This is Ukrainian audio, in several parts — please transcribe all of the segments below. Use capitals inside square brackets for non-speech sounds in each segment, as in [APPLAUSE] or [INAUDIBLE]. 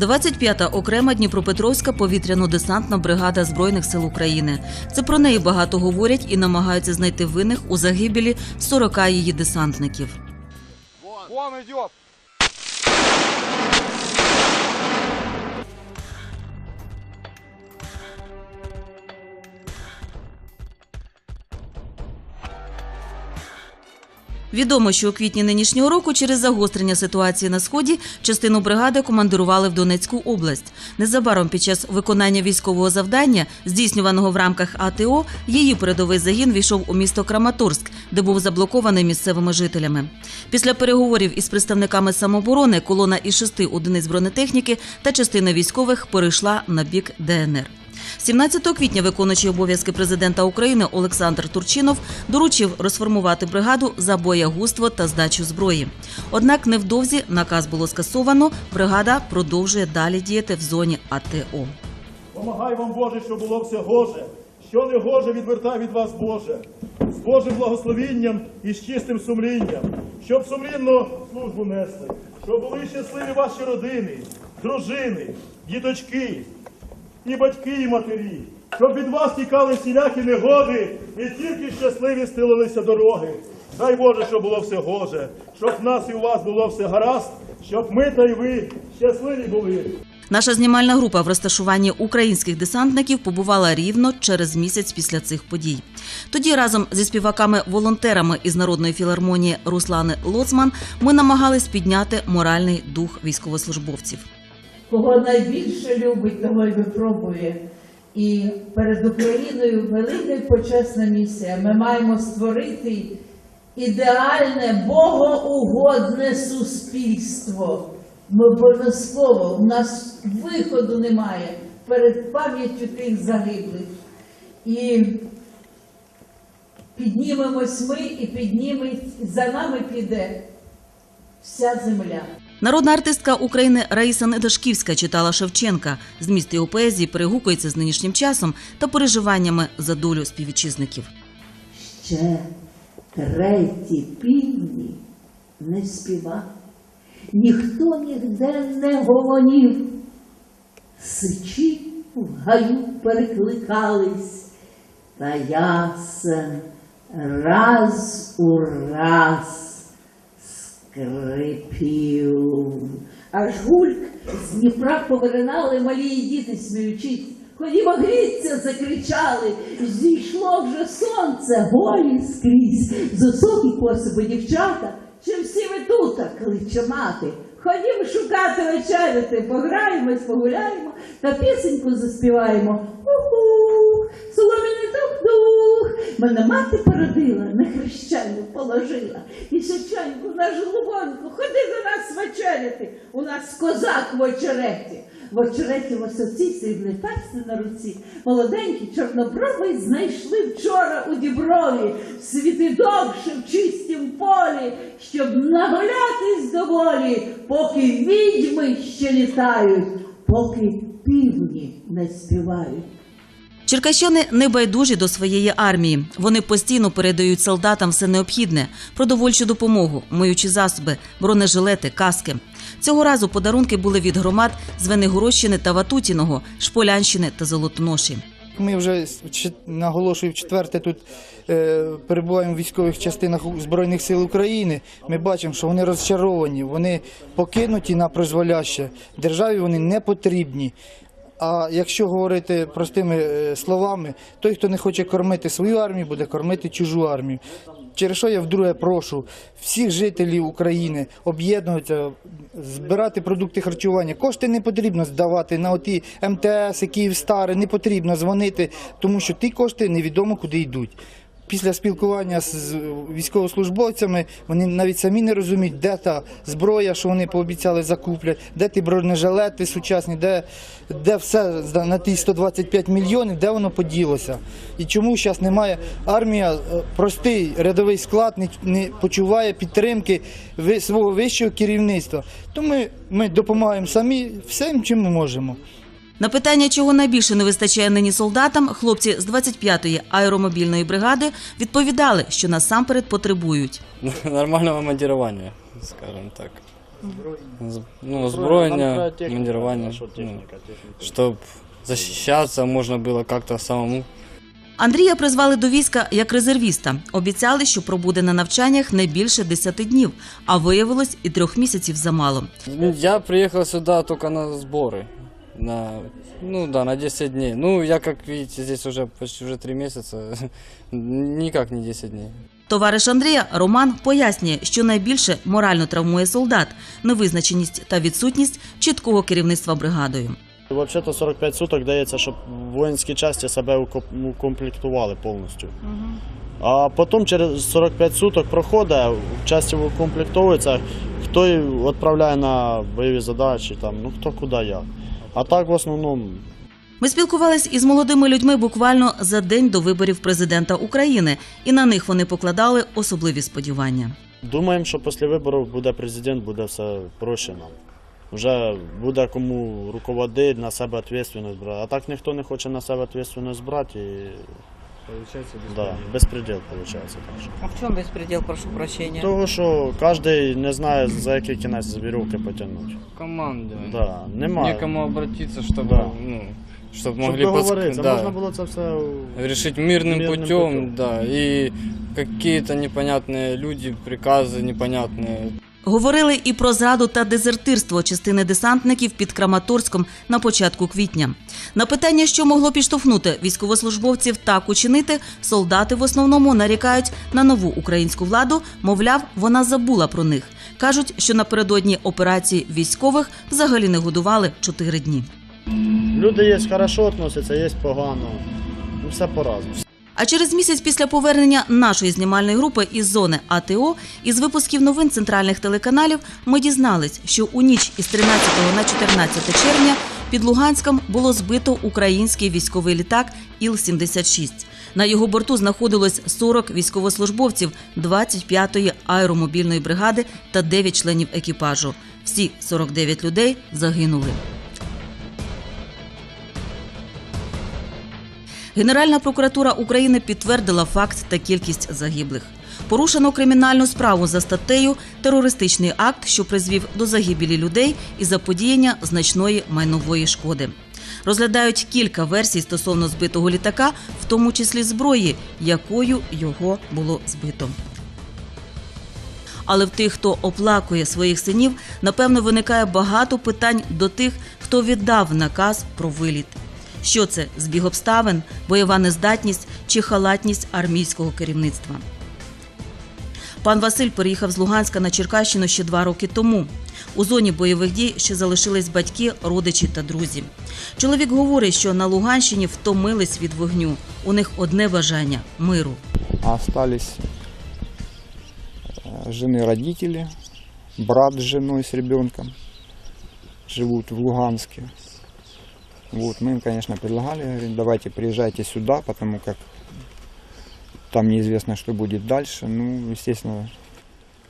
25-та окрема Дніпропетровська повітряно-десантна бригада Збройних сил України. Це про неї багато говорять і намагаються знайти винних у загибелі 40 її десантників. Вон идет. Відомо, що у квітні нинішнього року через загострення ситуації на сході частину бригади командирували в Донецьку область. Незабаром під час виконання військового завдання, здійснюваного в рамках АТО, її передовий загін війшов у місто Краматорськ, де був заблокований місцевими жителями. Після переговорів із представниками самооборони колона із шести одиниць бронетехніки та частина військових перейшла на бік ДНР. 17 квітня виконуючий обов'язки президента України Олександр Турчинов доручив розформувати бригаду за боягузтво та здачу зброї. Однак невдовзі наказ було скасовано. Бригада продовжує далі діяти в зоні АТО. Помагай вам, Боже, щоб було все гоже. Що не гоже, відвертай від вас, Боже. З Божим благословінням і з чистим сумлінням. Щоб сумлінно службу несли. Щоб були щасливі ваші родини, дружини, діточки, і батьки, і матері. Щоб від вас тікали всілякі негоди, і тільки щасливі стелилися дороги. Дай Боже, щоб було все гоже, щоб в нас і у вас було все гаразд, щоб ми та й ви щасливі були. Наша знімальна група в розташуванні українських десантників побувала рівно через місяць після цих подій. Тоді разом зі співаками-волонтерами із народної філармонії Руслани Лоцман ми намагались підняти моральний дух військовослужбовців. Кого найбільше любить, того й випробує. І перед Україною велика почесна місія. Ми маємо створити ідеальне, богоугодне суспільство. Ми обов'язково, у нас виходу немає перед пам'яттю тих загиблих. І піднімемось ми, і підніметь, за нами піде вся земля. Народна артистка України Раїса Недашківська читала Шевченка. Зміст його поезії перегукується з нинішнім часом та переживаннями за долю співвітчизників. ще треті півні не співав, ніхто ніде не гомонів. Сичі в гаю перекликались, та ясен раз у раз скрипів. Аж гульк з Дніпра повиринали малі діти, сміючись. Ходімо гріться, закричали. Зійшло вже сонце, голі скрізь. З осокі косиби дівчата. Чи всі ви тут, кличе мати? Ходімо шукати вечеряти, пограємось, погуляємо та пісеньку заспіваємо. Уху. Мене мати породила, на хрещенну положила. І шевченьку на жлобоньку, ходи до нас вечеряти. У нас козак в очереті. В очереті в осоці срібний перстень на руці. Молоденький чорнобровий знайшли вчора у діброві. Світи довше в чистім полі, щоб нагулятись доволі, поки відьми ще літають, поки півні не співають. Черкащани не байдужі до своєї армії. Вони постійно передають солдатам все необхідне: продовольчу допомогу, миючі засоби, бронежилети, каски. Цього разу подарунки були від громад з Венегородщини та Ватутіного, Шполянщини та Золотоноші. Ми вже наголошую четверте тут е, перебуваємо в військових частинах Збройних сил України. Ми бачимо, що вони розчаровані, вони покинуті на призволяще. Державі вони не потрібні. А якщо говорити простими е, словами, той, хто не хоче кормити свою армію, буде кормити чужу армію. Через що я вдруге прошу всіх жителів України об'єднуватися, збирати продукти харчування. Кошти не потрібно здавати на оті МТС, Київстари, не потрібно дзвонити, тому що ті кошти невідомо куди йдуть. Після спілкування з військовослужбовцями вони навіть самі не розуміють, де та зброя, що вони пообіцяли закуплять, де ті бронежилети сучасні, де, де все на ті 125 мільйонів, де воно поділося. І чому зараз немає армія, е, простий рядовий склад не, не почуває підтримки свого вищого керівництва. То ми, ми допомагаємо самі всім, чим ми можемо. На питання, чого найбільше не вистачає нині солдатам, хлопці з 25-ї аеромобільної бригади відповідали, що насамперед потребують. [LAUGHS] Нормального монтирования, скажем так. Ну, озброєння, командирування, наша ну, щоб захищатися можна було як-то самому. Андрія призвали до війська як резервіста. Обіцяли, що пробуде на навчаннях не більше 10 днів, а виявилось і трьох місяців замало. Я приехал сюда только на сборы. На, ну да, на 10 дней. Ну, я, как видите, здесь уже почти уже 3 месяца. [LAUGHS] Никак не 10 дней. Товариш Андрія Роман пояснює, що найбільше морально травмує солдат невизначеність та відсутність чіткого керівництва бригадою. Взагалі 45 суток дається, щоб воїнські частини себе укомплектували повністю. А потім через 45 суток проходить, часті укомплектовуються, хто відправляє на бойові задачі, там, ну хто куди як. А так в основному Ми спілкувались із молодими людьми буквально за день до виборів президента України, і на них вони покладали особливі сподівання. думаємо, що після виборів буде президент, буде все проще нам. Вже буде кому руководити, на себе відповідальність брати. А так ніхто не хоче на себе відповідальність брати і да, безпреділ виходить. Так що. А в чем беспредел, прошу прощения? Того, що кожен не знає, за який кінець з вірювки потягнути. Команды. Да, немає. Некому обратиться, чтобы, Да. ну, чтобы Щоб могли подск- договоритися, да, можна було це все. решить мирным, мирным путем, путем. да, и какие-то непонятные люди, приказы непонятные. Говорили і про зраду та дезертирство частини десантників під Краматорськом на початку квітня. На питання, що могло підштовхнути військовослужбовців так учинити, солдати в основному нарікають на нову українську владу. Мовляв, вона забула про них. кажуть, що напередодні операції військових взагалі не годували чотири дні. Люди є хорошо відносяться, є погано. Ну все по-разному. А через місяць після повернення нашої знімальної групи із зони АТО із випусків новин центральних телеканалів ми дізнались, що у ніч із 13 на 14 червня під Луганськом було збито український військовий літак Іл-76. На його борту знаходилось 40 військовослужбовців 25-ї аеромобільної бригади та 9 членів екіпажу. Всі 49 людей загинули. Генеральна прокуратура України підтвердила факт та кількість загиблих. Порушено кримінальну справу за статтею Терористичний акт, що призвів до загибелі людей і заподіяння значної майнової шкоди. Розглядають кілька версій стосовно збитого літака, в тому числі зброї, якою його було збито. Але в тих, хто оплакує своїх синів, напевно, виникає багато питань до тих, хто віддав наказ про виліт. Що це збіг обставин, бойова нездатність чи халатність армійського керівництва? Пан Василь переїхав з Луганська на Черкащину ще два роки тому. У зоні бойових дій ще залишились батьки, родичі та друзі. Чоловік говорить, що на Луганщині втомились від вогню. У них одне бажання миру. Остались э, жены родители, брат с женой, с ребенком. Живут в Луганске. Вот, мы им, конечно, предлагали, говорим, давайте приезжайте сюда, потому как там неизвестно, что будет дальше. Ну, естественно,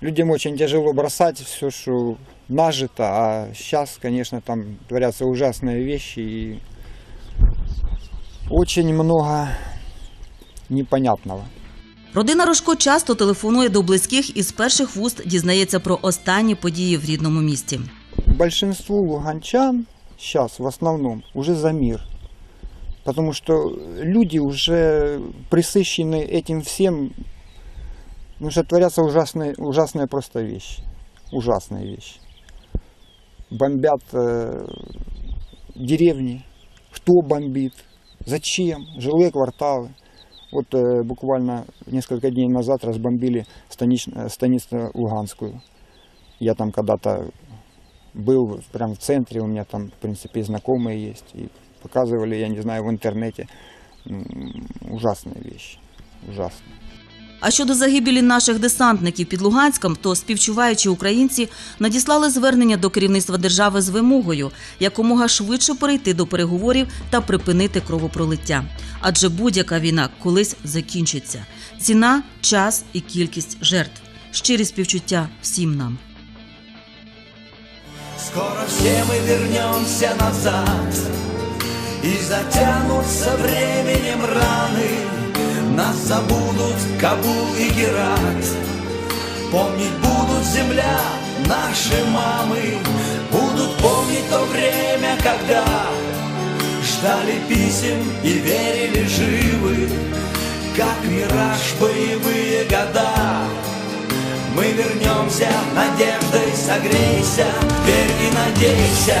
людям очень тяжело бросать все, что нажито, а сейчас, конечно, там творятся ужасные вещи и очень много непонятного. Родина Рожко часто телефонує до близьких і з перших вуст дізнається про останні події в рідному місті. большинству луганчан сейчас в основном уже за мир. Потому что люди уже присыщены этим всем, потому что творятся ужасные, ужасные просто вещи. Ужасные вещи. Бомбят э, деревни. Кто бомбит? Зачем? Жилые кварталы. Вот э, буквально несколько дней назад разбомбили станич- э, станицу Луганскую. Я там когда-то был прям в центре, у меня там, в принципе, и знакомые есть. И показывали, я не знаю, в интернете. М, Ужасные вещи. Ужасные. А щодо загибелі наших десантників під Луганськом, то співчуваючі українці надіслали звернення до керівництва держави з вимогою якомога швидше перейти до переговорів та припинити кровопролиття. Адже будь-яка війна колись закінчиться. Ціна, час і кількість жертв. Щирі співчуття всім нам. Скоро все мы вернемся назад И затянутся временем раны Нас забудут Кабул и Герат Помнить будут земля наши мамы будут помнить то время, когда ждали писем и верили живы, как мираж боевые года. Мы вернемся, надеждой согрейся, верь и надейся.